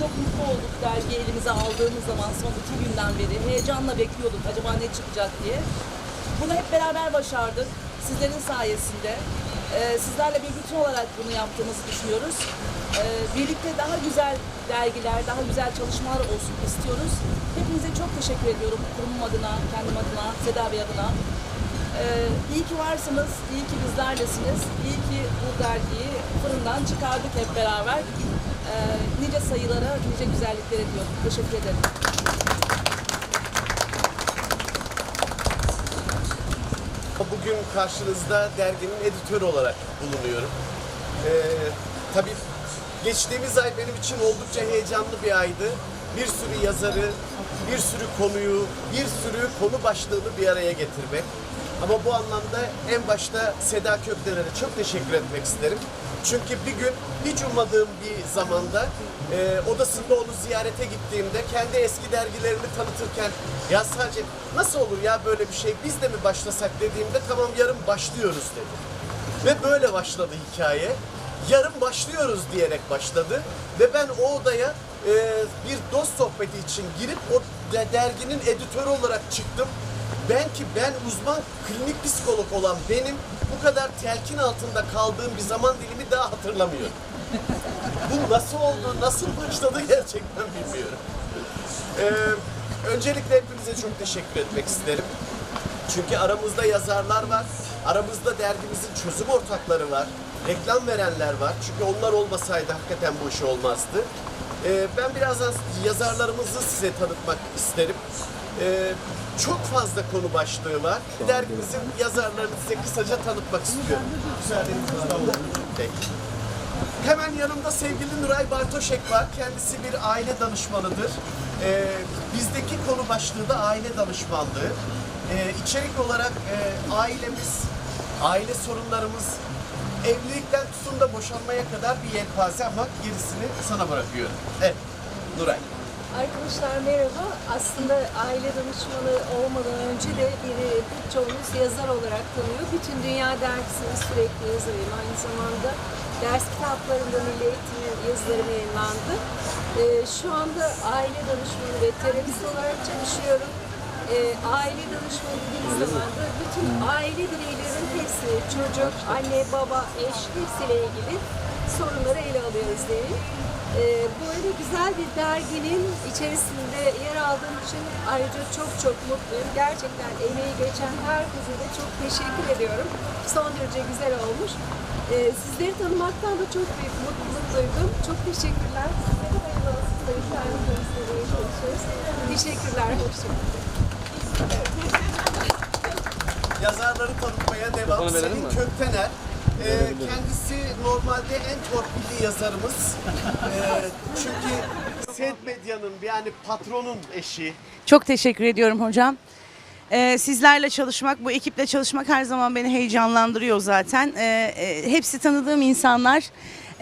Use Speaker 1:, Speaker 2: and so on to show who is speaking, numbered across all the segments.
Speaker 1: çok mutlu olduk dergi elimize aldığımız zaman son iki günden beri. Heyecanla bekliyorduk acaba ne çıkacak diye. Bunu hep beraber başardık, sizlerin sayesinde. Ee, sizlerle bir bütün olarak bunu yaptığımızı düşünüyoruz. Ee, birlikte daha güzel dergiler, daha güzel çalışmalar olsun istiyoruz. Hepinize çok teşekkür ediyorum kurumum adına, kendim adına, Seda Bey adına. Ee, iyi ki varsınız, iyi ki bizlerlesiniz, iyi ki bu dergiyi fırından çıkardık hep beraber. Ee, nice sayılara, nice güzelliklere diyorum. Teşekkür ederim.
Speaker 2: Bugün karşınızda derginin editörü olarak bulunuyorum. Ee, tabii geçtiğimiz ay benim için oldukça heyecanlı bir aydı. Bir sürü yazarı, bir sürü konuyu, bir sürü konu başlığını bir araya getirmek. Ama bu anlamda en başta Seda Kökdener'e çok teşekkür etmek isterim. Çünkü bir gün hiç ummadığım bir zamanda e, odasında onu ziyarete gittiğimde kendi eski dergilerini tanıtırken ya sadece nasıl olur ya böyle bir şey biz de mi başlasak dediğimde tamam yarın başlıyoruz dedi. Ve böyle başladı hikaye. Yarın başlıyoruz diyerek başladı. Ve ben o odaya e, bir dost sohbeti için girip o de- derginin editörü olarak çıktım. Ben ki ben uzman klinik psikolog olan benim bu kadar telkin altında kaldığım bir zaman dilimi daha hatırlamıyorum. Bu nasıl oldu, nasıl başladı gerçekten bilmiyorum. Ee, öncelikle hepinize çok teşekkür etmek isterim. Çünkü aramızda yazarlar var, aramızda dergimizin çözüm ortakları var, reklam verenler var. Çünkü onlar olmasaydı hakikaten bu iş olmazdı. Ee, ben birazdan yazarlarımızı size tanıtmak isterim. Ee, çok fazla konu başlığı var. Dergimizin yazarlarını size kısaca tanıtmak istiyorum. Peki. Hemen yanımda sevgili Nuray Bartoşek var. Kendisi bir aile danışmanıdır. Ee, bizdeki konu başlığı da aile danışmanlığı. Ee, içerik olarak e, ailemiz, aile sorunlarımız, evlilikten tutun da boşanmaya kadar bir yelpaze ama gerisini sana bırakıyorum. Evet, Nuray.
Speaker 3: Arkadaşlar merhaba. Aslında aile danışmanı olmadan önce de biri birçoğunuz yazar olarak tanıyor. Bütün Dünya Dergisi'nin sürekli yazarıyım. Aynı zamanda ders kitaplarında Milli Eğitim yazılarım yayınlandı. Ee, şu anda aile danışmanı ve terapist olarak çalışıyorum. Ee, aile danışmanı dediğimiz zaman da bütün aile bireylerin hepsi, çocuk, anne, baba, eş hepsiyle ilgili sorunları ele alıyoruz diyelim. Ee, böyle güzel bir derginin içerisinde yer aldığım için ayrıca çok çok mutluyum. Gerçekten emeği geçen herkese de çok teşekkür ediyorum. Son derece güzel olmuş. Ee, sizleri tanımaktan da çok büyük mutluluk duydum. Çok teşekkürler. Sizlere hayırlı olsun. Teşekkürler. Hoşçakalın.
Speaker 2: Yazarları tanıtmaya devam.
Speaker 4: Mi?
Speaker 2: Köktener. Ee, kendisi normalde en torpilli yazarımız. Ee, çünkü Sed Medya'nın yani patronun eşi.
Speaker 5: Çok teşekkür ediyorum hocam. Ee, sizlerle çalışmak, bu ekiple çalışmak her zaman beni heyecanlandırıyor zaten. Ee, e, hepsi tanıdığım insanlar,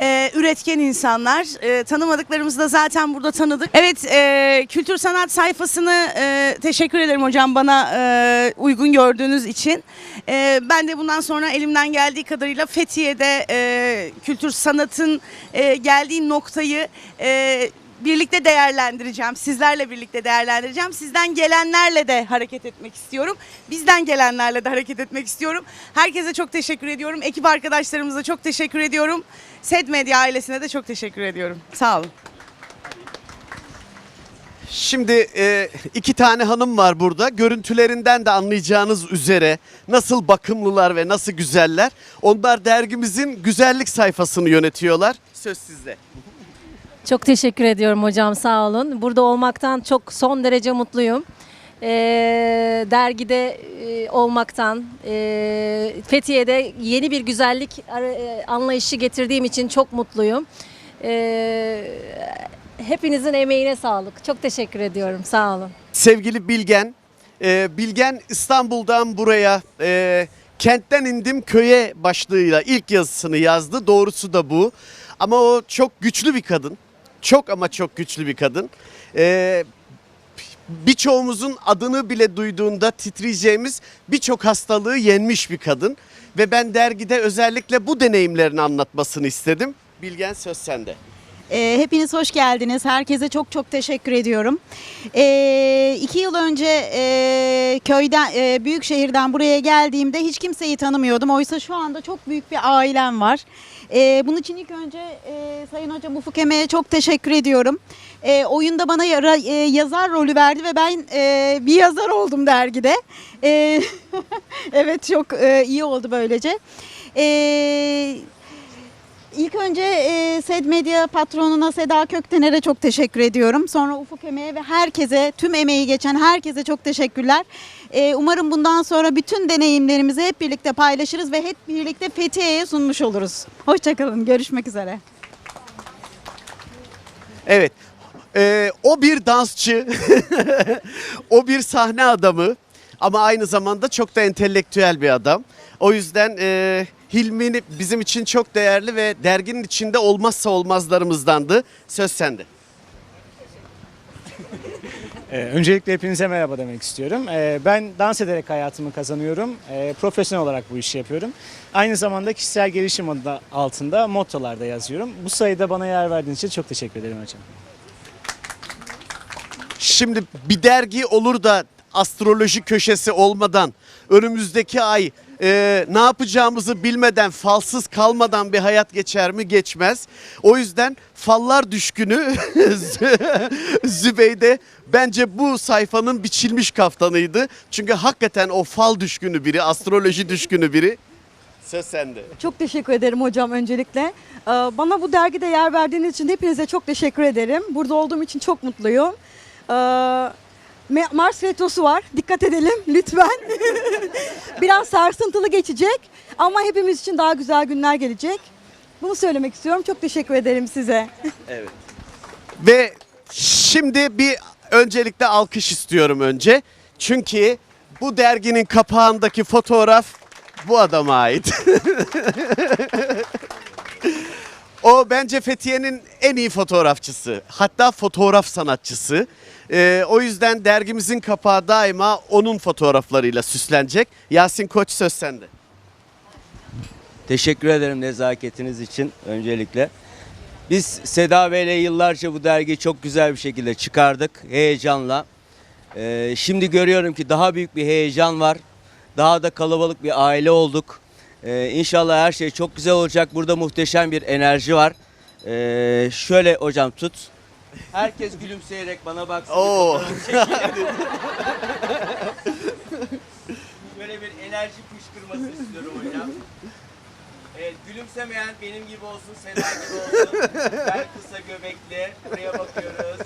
Speaker 5: e, üretken insanlar. E, tanımadıklarımızı da zaten burada tanıdık. Evet, e, kültür sanat sayfasını e, teşekkür ederim hocam bana e, uygun gördüğünüz için. E, ben de bundan sonra elimden geldiği kadarıyla Fethiye'de e, kültür sanatın e, geldiği noktayı... E, birlikte değerlendireceğim. Sizlerle birlikte değerlendireceğim. Sizden gelenlerle de hareket etmek istiyorum. Bizden gelenlerle de hareket etmek istiyorum. Herkese çok teşekkür ediyorum. Ekip arkadaşlarımıza çok teşekkür ediyorum. Sed Medya ailesine de çok teşekkür ediyorum. Sağ olun.
Speaker 2: Şimdi e, iki tane hanım var burada. Görüntülerinden de anlayacağınız üzere nasıl bakımlılar ve nasıl güzeller. Onlar dergimizin güzellik sayfasını yönetiyorlar. Söz sizde.
Speaker 6: Çok teşekkür ediyorum hocam sağ olun. Burada olmaktan çok son derece mutluyum. Ee, dergide e, olmaktan, e, Fethiye'de yeni bir güzellik e, anlayışı getirdiğim için çok mutluyum. Ee, hepinizin emeğine sağlık. Çok teşekkür ediyorum. Sağ olun.
Speaker 2: Sevgili Bilgen, e, Bilgen İstanbul'dan buraya e, kentten indim köye başlığıyla ilk yazısını yazdı. Doğrusu da bu. Ama o çok güçlü bir kadın. Çok ama çok güçlü bir kadın. E, birçoğumuzun adını bile duyduğunda titreyeceğimiz birçok hastalığı yenmiş bir kadın. Ve ben dergide özellikle bu deneyimlerini anlatmasını istedim. Bilgen söz sende.
Speaker 4: Ee, hepiniz hoş geldiniz. Herkese çok çok teşekkür ediyorum. Ee, iki yıl önce e, köyden, e, büyük şehirden buraya geldiğimde hiç kimseyi tanımıyordum. Oysa şu anda çok büyük bir ailem var. Ee, bunun için ilk önce e, Sayın Hocam Ufuk Eme'ye çok teşekkür ediyorum. E, oyunda bana yara- e, yazar rolü verdi ve ben e, bir yazar oldum dergide. E, evet çok e, iyi oldu böylece. E, İlk önce e, SED Medya patronuna Seda Köktener'e çok teşekkür ediyorum. Sonra Ufuk Emeğe ve herkese, tüm emeği geçen herkese çok teşekkürler. E, umarım bundan sonra bütün deneyimlerimizi hep birlikte paylaşırız ve hep birlikte Fethiye'ye sunmuş oluruz. Hoşçakalın, görüşmek üzere.
Speaker 2: Evet. Ee, o bir dansçı, o bir sahne adamı ama aynı zamanda çok da entelektüel bir adam. O yüzden e, Hilmi bizim için çok değerli ve derginin içinde olmazsa olmazlarımızdandı. Söz sende.
Speaker 7: Ee, öncelikle hepinize merhaba demek istiyorum. Ee, ben dans ederek hayatımı kazanıyorum. Ee, profesyonel olarak bu işi yapıyorum. Aynı zamanda kişisel gelişim adı altında mottolarda yazıyorum. Bu sayıda bana yer verdiğiniz için çok teşekkür ederim hocam.
Speaker 2: Şimdi bir dergi olur da astroloji köşesi olmadan önümüzdeki ay e, ne yapacağımızı bilmeden falsız kalmadan bir hayat geçer mi geçmez. O yüzden fallar düşkünü Zübeyde bence bu sayfanın biçilmiş kaftanıydı. Çünkü hakikaten o fal düşkünü biri, astroloji düşkünü biri. Söz sende.
Speaker 8: Çok teşekkür ederim hocam öncelikle. Ee, Bana bu dergide yer verdiğiniz için hepinize çok teşekkür ederim. Burada olduğum için çok mutluyum. Ee, Mars retrosu var. Dikkat edelim lütfen. Biraz sarsıntılı geçecek ama hepimiz için daha güzel günler gelecek. Bunu söylemek istiyorum. Çok teşekkür ederim size.
Speaker 2: Ve şimdi bir öncelikle alkış istiyorum önce. Çünkü bu derginin kapağındaki fotoğraf bu adama ait. o bence Fethiye'nin en iyi fotoğrafçısı. Hatta fotoğraf sanatçısı. Ee, o yüzden dergimizin kapağı daima onun fotoğraflarıyla süslenecek. Yasin Koç söz sende.
Speaker 9: Teşekkür ederim nezaketiniz için öncelikle. Biz Seda Bey ile yıllarca bu dergiyi çok güzel bir şekilde çıkardık heyecanla. Ee, şimdi görüyorum ki daha büyük bir heyecan var. Daha da kalabalık bir aile olduk. Ee, inşallah her şey çok güzel olacak. Burada muhteşem bir enerji var. Ee, şöyle hocam tut. Herkes gülümseyerek bana baksın.
Speaker 2: Oo.
Speaker 9: Böyle bir enerji fışkırması istiyorum hocam. Evet, gülümsemeyen benim gibi olsun, Seda gibi olsun. Ben kısa göbekli. Buraya bakıyoruz.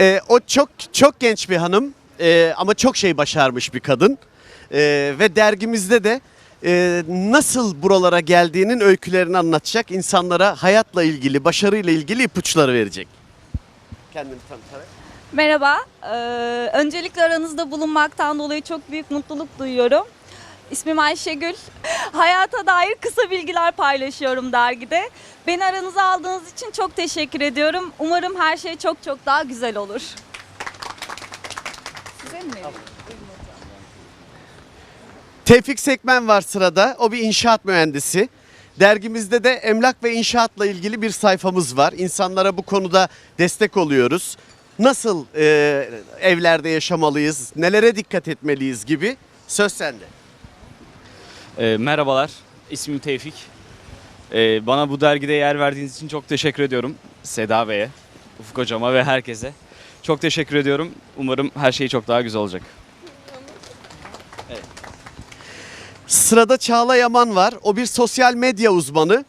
Speaker 2: Ee, o çok çok genç bir hanım Ee, ama çok şey başarmış bir kadın Ee, ve dergimizde de e, nasıl buralara geldiğinin öykülerini anlatacak insanlara hayatla ilgili, başarıyla ilgili ipuçları verecek. Kendini tanıtarak.
Speaker 10: Merhaba. Ee, öncelikle aranızda bulunmaktan dolayı çok büyük mutluluk duyuyorum. İsmim Ayşegül. Hayata dair kısa bilgiler paylaşıyorum dergide. Beni aranıza aldığınız için çok teşekkür ediyorum. Umarım her şey çok çok daha güzel olur. Size mi?
Speaker 2: Tevfik Sekmen var sırada. O bir inşaat mühendisi. Dergimizde de emlak ve inşaatla ilgili bir sayfamız var. İnsanlara bu konuda destek oluyoruz. Nasıl e, evlerde yaşamalıyız, nelere dikkat etmeliyiz gibi söz sende.
Speaker 11: Ee, merhabalar, ismim Tevfik. Ee, bana bu dergide yer verdiğiniz için çok teşekkür ediyorum. Seda Bey'e, Ufuk Hocama ve herkese. Çok teşekkür ediyorum. Umarım her şey çok daha güzel olacak.
Speaker 2: Sırada Çağla Yaman var. O bir sosyal medya uzmanı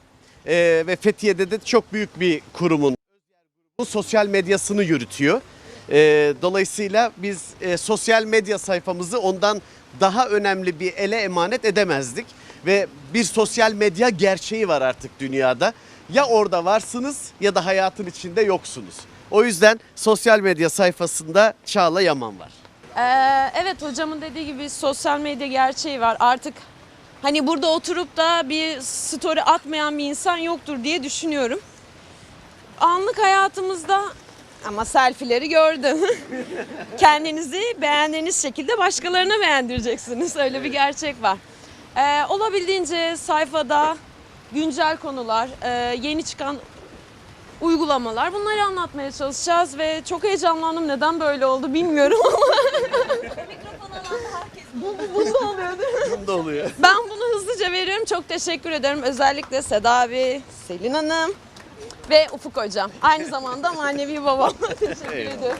Speaker 2: Ee, ve Fethiye'de de çok büyük bir kurumun sosyal medyasını yürütüyor. Ee, dolayısıyla biz e, sosyal medya sayfamızı ondan daha önemli bir ele emanet edemezdik. Ve bir sosyal medya gerçeği var artık dünyada. Ya orada varsınız ya da hayatın içinde yoksunuz. O yüzden sosyal medya sayfasında Çağla Yaman var.
Speaker 12: Ee, evet hocamın dediği gibi sosyal medya gerçeği var. Artık hani burada oturup da bir story atmayan bir insan yoktur diye düşünüyorum. anlık hayatımızda ama selfie'leri gördüm. Kendinizi beğendiğiniz şekilde başkalarına beğendireceksiniz. Öyle bir gerçek var. Ee, olabildiğince sayfada güncel konular, e, yeni çıkan uygulamalar bunları anlatmaya çalışacağız ve çok heyecanlandım. Neden böyle oldu bilmiyorum ama
Speaker 2: Bunda oluyor.
Speaker 12: ben bunu hızlıca veriyorum. Çok teşekkür ederim. Özellikle Seda abi, Selin Hanım ve Ufuk Hocam. Aynı zamanda manevi babam. teşekkür ederim.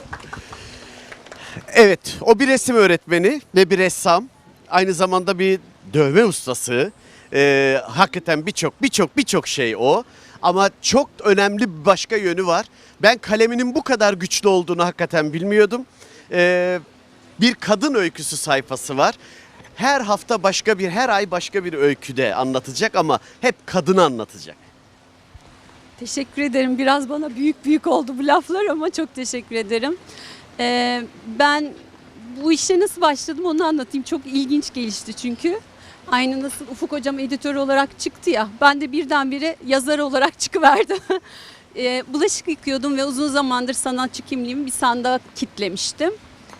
Speaker 2: Evet, o bir resim öğretmeni ve bir ressam. Aynı zamanda bir dövme ustası. Ee, hakikaten birçok birçok birçok şey o. Ama çok önemli bir başka yönü var. Ben kaleminin bu kadar güçlü olduğunu hakikaten bilmiyordum. Ee, bir kadın öyküsü sayfası var. Her hafta başka bir, her ay başka bir öyküde anlatacak ama hep kadını anlatacak.
Speaker 13: Teşekkür ederim. Biraz bana büyük büyük oldu bu laflar ama çok teşekkür ederim. Ee, ben bu işe nasıl başladım onu anlatayım. Çok ilginç gelişti çünkü. Aynı nasıl Ufuk Hocam editör olarak çıktı ya. Ben de birdenbire yazar olarak çıkıverdim. Ee, bulaşık yıkıyordum ve uzun zamandır sanatçı kimliğimi bir sandığa kitlemiştim.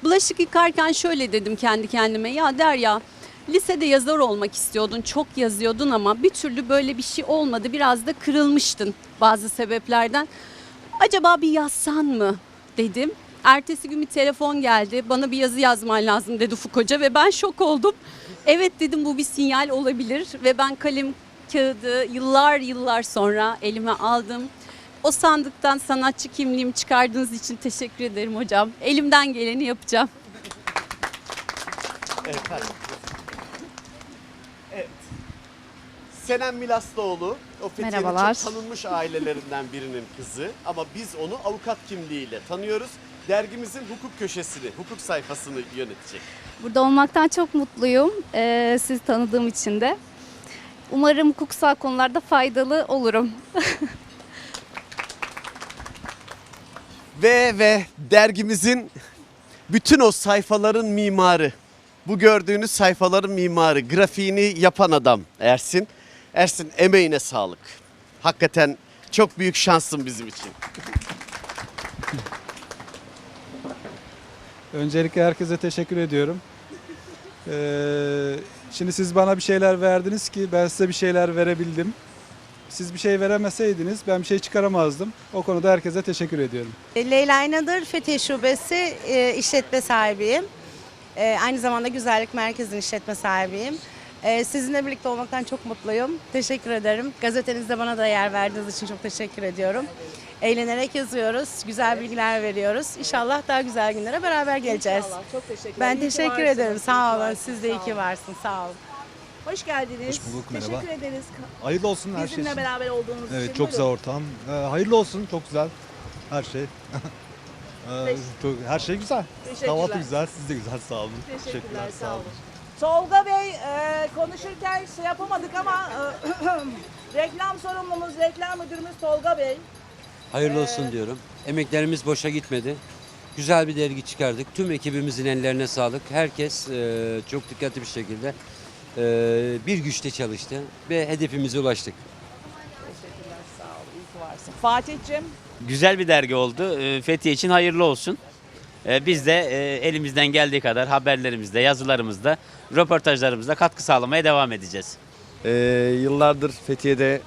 Speaker 13: Bulaşık yıkarken şöyle dedim kendi kendime. Ya Derya lisede yazar olmak istiyordun, çok yazıyordun ama bir türlü böyle bir şey olmadı. Biraz da kırılmıştın bazı sebeplerden. Acaba bir yazsan mı dedim. Ertesi gün bir telefon geldi. Bana bir yazı yazman lazım dedi Ufuk Hoca ve ben şok oldum. Evet dedim bu bir sinyal olabilir ve ben kalem kağıdı yıllar yıllar sonra elime aldım. O sandıktan sanatçı kimliğimi çıkardığınız için teşekkür ederim hocam. Elimden geleni yapacağım.
Speaker 2: Evet. hadi. Evet. Senem Milaslıoğlu, o Fethiye'nin
Speaker 14: Merhabalar.
Speaker 2: çok tanınmış ailelerinden birinin kızı ama biz onu avukat kimliğiyle tanıyoruz. Dergimizin hukuk köşesini, hukuk sayfasını yönetecek.
Speaker 14: Burada olmaktan çok mutluyum. Ee, sizi tanıdığım için de. Umarım hukuksal konularda faydalı olurum.
Speaker 2: Ve ve dergimizin bütün o sayfaların mimarı. Bu gördüğünüz sayfaların mimarı, grafiğini yapan adam Ersin. Ersin emeğine sağlık. Hakikaten çok büyük şansın bizim için.
Speaker 15: Öncelikle herkese teşekkür ediyorum. Ee, şimdi siz bana bir şeyler verdiniz ki ben size bir şeyler verebildim. Siz bir şey veremeseydiniz ben bir şey çıkaramazdım. O konuda herkese teşekkür ediyorum.
Speaker 5: Leyla İnadır, Fethiye Şubesi e, işletme sahibiyim. E, aynı zamanda Güzellik Merkezi'nin işletme sahibiyim. E, sizinle birlikte olmaktan çok mutluyum. Teşekkür ederim. Gazetenizde bana da yer verdiğiniz için çok teşekkür ediyorum. Eğlenerek yazıyoruz, güzel bilgiler veriyoruz. İnşallah daha güzel günlere beraber geleceğiz.
Speaker 1: İnşallah. Çok teşekkürler.
Speaker 5: Ben
Speaker 1: İyi ki
Speaker 5: teşekkür ederim. Sağ olun. Siz de iyi ki varsın. Sağ olun.
Speaker 1: Hoş geldiniz.
Speaker 16: Hoş bulduk, merhaba.
Speaker 1: Teşekkür ederiz.
Speaker 16: Hayırlı olsun her şey
Speaker 1: Bizimle
Speaker 16: için.
Speaker 1: beraber olduğunuz için.
Speaker 16: Evet çok
Speaker 1: Buyurun.
Speaker 16: güzel ortam. Ee, hayırlı olsun çok güzel her şey. Ee, çok, her şey güzel.
Speaker 1: Teşekkürler.
Speaker 16: Kahvaltı güzel, siz de güzel sağ olun.
Speaker 1: Teşekkürler, sağ olun. Tolga Bey e, konuşurken şey yapamadık ama e, reklam sorumlumuz, reklam müdürümüz Tolga Bey.
Speaker 17: Hayırlı
Speaker 1: Ee,
Speaker 17: olsun diyorum. Emeklerimiz boşa gitmedi. Güzel bir dergi çıkardık. Tüm ekibimizin ellerine sağlık. Herkes e, çok dikkatli bir şekilde e, bir güçte çalıştı ve hedefimize ulaştık.
Speaker 1: Teşekkürler, sağ olun. İyi ki varsın. Fatih'cim.
Speaker 11: Güzel bir dergi oldu. Ee, Fethiye için hayırlı olsun. Ee, Biz de e, elimizden geldiği kadar haberlerimizde, yazılarımızda, röportajlarımızda katkı sağlamaya devam edeceğiz.
Speaker 18: Ee, yıllardır Fethiye'de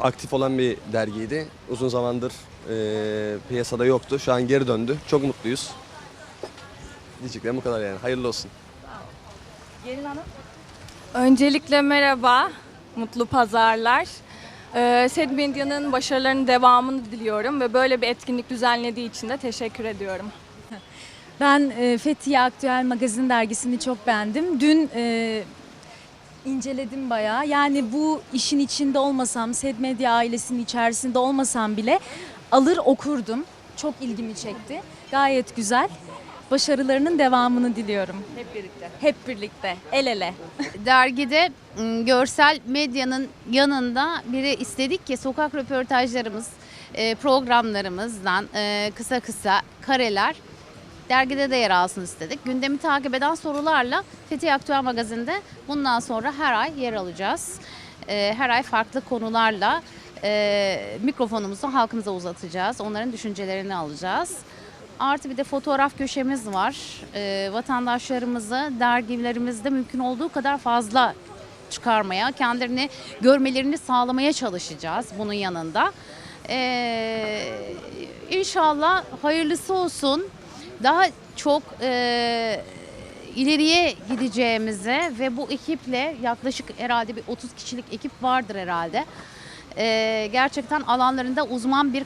Speaker 18: aktif olan bir dergiydi. Uzun zamandır e, piyasada yoktu. Şu an geri döndü. Çok mutluyuz. Diyeceklerim bu kadar yani. Hayırlı olsun.
Speaker 1: Gelin Hanım.
Speaker 13: Öncelikle merhaba, mutlu pazarlar. Ee, Sed Medya'nın başarılarının devamını diliyorum ve böyle bir etkinlik düzenlediği için de teşekkür ediyorum.
Speaker 6: Ben e, Fethiye Aktüel Magazin dergisini çok beğendim. Dün e, inceledim bayağı. Yani bu işin içinde olmasam, Sed Medya ailesinin içerisinde olmasam bile alır okurdum. Çok ilgimi çekti. Gayet güzel. Başarılarının devamını diliyorum.
Speaker 1: Hep birlikte.
Speaker 6: Hep birlikte, el ele.
Speaker 14: Dergide görsel medyanın yanında biri istedik ki sokak röportajlarımız, e, programlarımızdan e, kısa kısa kareler dergide de yer alsın istedik. Gündemi takip eden sorularla Fethiye Aktüel Magazin'de bundan sonra her ay yer alacağız. E, Her ay farklı konularla mikrofonumuzu halkımıza uzatacağız. Onların düşüncelerini alacağız. Artı bir de fotoğraf köşemiz var. E, vatandaşlarımızı dergilerimizde mümkün olduğu kadar fazla çıkarmaya, kendilerini görmelerini sağlamaya çalışacağız bunun yanında. Ee, inşallah hayırlısı olsun. Daha çok e, ileriye gideceğimize ve bu ekiple yaklaşık herhalde bir 30 kişilik ekip vardır herhalde. Ee, gerçekten alanlarında uzman bir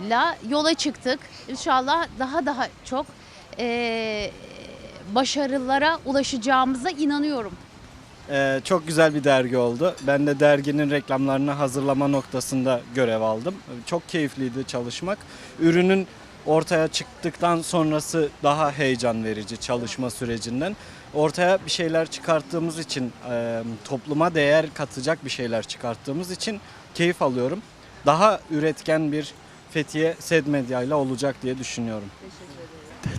Speaker 14: kadroyla yola çıktık. İnşallah daha daha çok e, başarılara ulaşacağımıza inanıyorum.
Speaker 7: Ee, çok güzel bir dergi oldu. Ben de derginin reklamlarını hazırlama noktasında görev aldım. Çok keyifliydi çalışmak. Ürünün ortaya çıktıktan sonrası daha heyecan verici çalışma sürecinden. Ortaya bir şeyler çıkarttığımız için, e, topluma değer katacak bir şeyler çıkarttığımız için keyif alıyorum. Daha üretken bir Fethiye Sed Medya ile olacak diye düşünüyorum.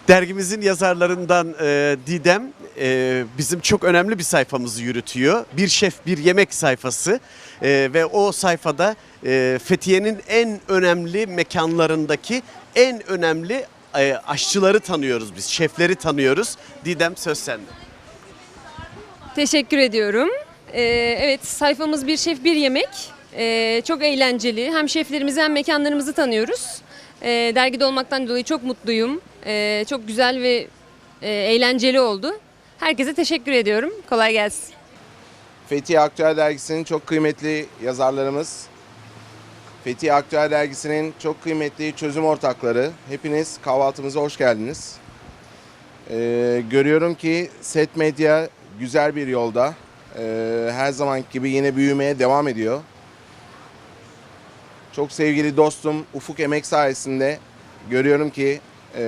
Speaker 2: Dergimizin yazarlarından e, Didem e, bizim çok önemli bir sayfamızı yürütüyor. Bir şef bir yemek sayfası E, ve o sayfada e, Fethiye'nin en önemli mekanlarındaki en önemli e, aşçıları tanıyoruz biz, şefleri tanıyoruz. Didem söz sende.
Speaker 19: Teşekkür ediyorum. Ee, evet sayfamız Bir Şef Bir Yemek. Ee, çok eğlenceli. Hem şeflerimizi hem mekanlarımızı tanıyoruz. Ee, dergide olmaktan dolayı çok mutluyum. Ee, çok güzel ve e, eğlenceli oldu. Herkese teşekkür ediyorum. Kolay gelsin.
Speaker 20: Fethiye Aktüel Dergisi'nin çok kıymetli yazarlarımız, Fethiye Aktüel Dergisi'nin çok kıymetli çözüm ortakları, hepiniz kahvaltımıza hoş geldiniz. Ee, görüyorum ki Set Medya güzel bir yolda. Ee, her zaman gibi yine büyümeye devam ediyor. Çok sevgili dostum Ufuk Emek sayesinde görüyorum ki e,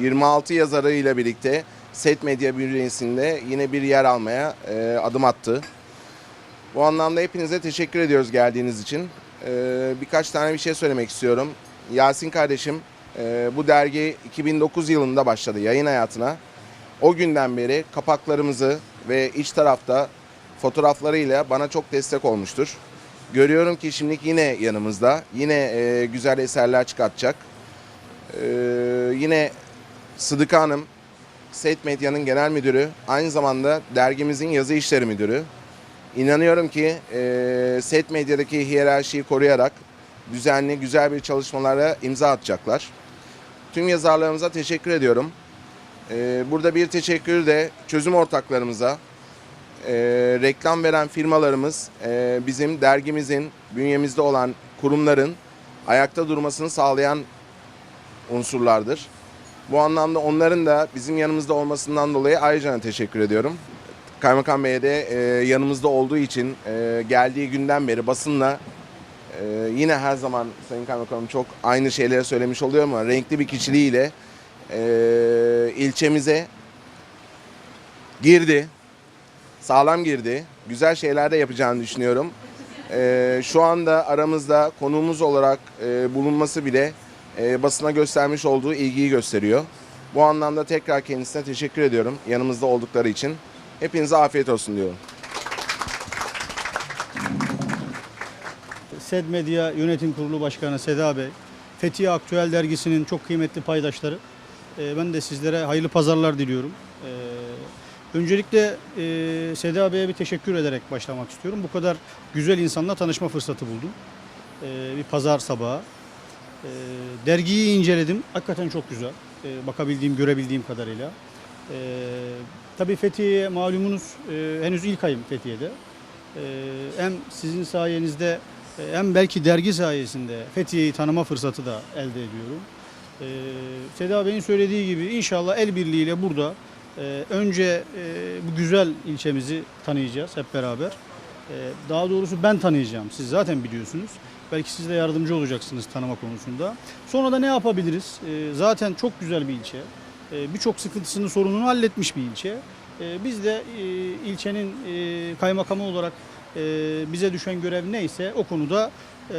Speaker 20: 26 yazarıyla birlikte Set Medya bünyesinde yine bir yer almaya e, adım attı. Bu anlamda hepinize teşekkür ediyoruz geldiğiniz için. Ee, birkaç tane bir şey söylemek istiyorum. Yasin kardeşim e, bu dergi 2009 yılında başladı yayın hayatına. O günden beri kapaklarımızı ve iç tarafta fotoğraflarıyla bana çok destek olmuştur. Görüyorum ki şimdi yine yanımızda. Yine e, güzel eserler çıkartacak. Ee, yine Sıdıka Hanım, Set Medya'nın genel müdürü, aynı zamanda dergimizin yazı işleri müdürü. İnanıyorum ki e, set medyadaki hiyerarşiyi koruyarak düzenli, güzel bir çalışmalara imza atacaklar. Tüm yazarlarımıza teşekkür ediyorum. E, burada bir teşekkür de çözüm ortaklarımıza, e, reklam veren firmalarımız, e, bizim dergimizin bünyemizde olan kurumların ayakta durmasını sağlayan unsurlardır. Bu anlamda onların da bizim yanımızda olmasından dolayı ayrıca teşekkür ediyorum. Kaymakam Bey'e de e, yanımızda olduğu için e, geldiği günden beri basınla e, yine her zaman Sayın Kaymakamım çok aynı şeyleri söylemiş oluyor ama renkli bir kişiliğiyle e, ilçemize girdi. Sağlam girdi. Güzel şeyler de yapacağını düşünüyorum. E, şu anda aramızda konuğumuz olarak e, bulunması bile e, basına göstermiş olduğu ilgiyi gösteriyor. Bu anlamda tekrar kendisine teşekkür ediyorum yanımızda oldukları için. Hepinize afiyet olsun diyorum.
Speaker 21: SED Medya Yönetim Kurulu Başkanı Seda Bey, Fethiye Aktüel Dergisi'nin çok kıymetli paydaşları. Ee, Ben de sizlere hayırlı pazarlar diliyorum. Öncelikle e, Seda Bey'e bir teşekkür ederek başlamak istiyorum. Bu kadar güzel insanla tanışma fırsatı buldum. Ee, Bir pazar sabahı. Ee, Dergiyi inceledim. Hakikaten çok güzel. Ee, Bakabildiğim, görebildiğim kadarıyla. Ee, Tabii Fethiye'ye malumunuz e, henüz ilk ayım Fethiye'de. Ee, hem sizin sayenizde e, hem belki dergi sayesinde Fethiye'yi tanıma fırsatı da elde ediyorum. Ee, Seda Bey'in söylediği gibi inşallah el birliğiyle burada e, önce e, bu güzel ilçemizi tanıyacağız hep beraber. Ee, daha doğrusu ben tanıyacağım. Siz zaten biliyorsunuz. Belki siz de yardımcı olacaksınız tanıma konusunda. Sonra da ne yapabiliriz? Ee, zaten çok güzel bir ilçe. Ee, Birçok sıkıntısını, sorununu halletmiş bir ilçe. Ee, Biz de e, ilçenin e, kaymakamı olarak bize düşen görev neyse o konuda e,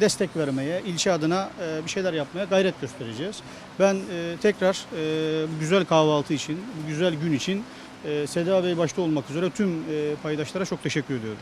Speaker 21: destek vermeye, ilçe adına e, bir şeyler yapmaya gayret göstereceğiz. Ben e, tekrar e, güzel kahvaltı için, güzel gün için e, Seda Bey başta olmak üzere tüm e, paydaşlara çok teşekkür ediyorum.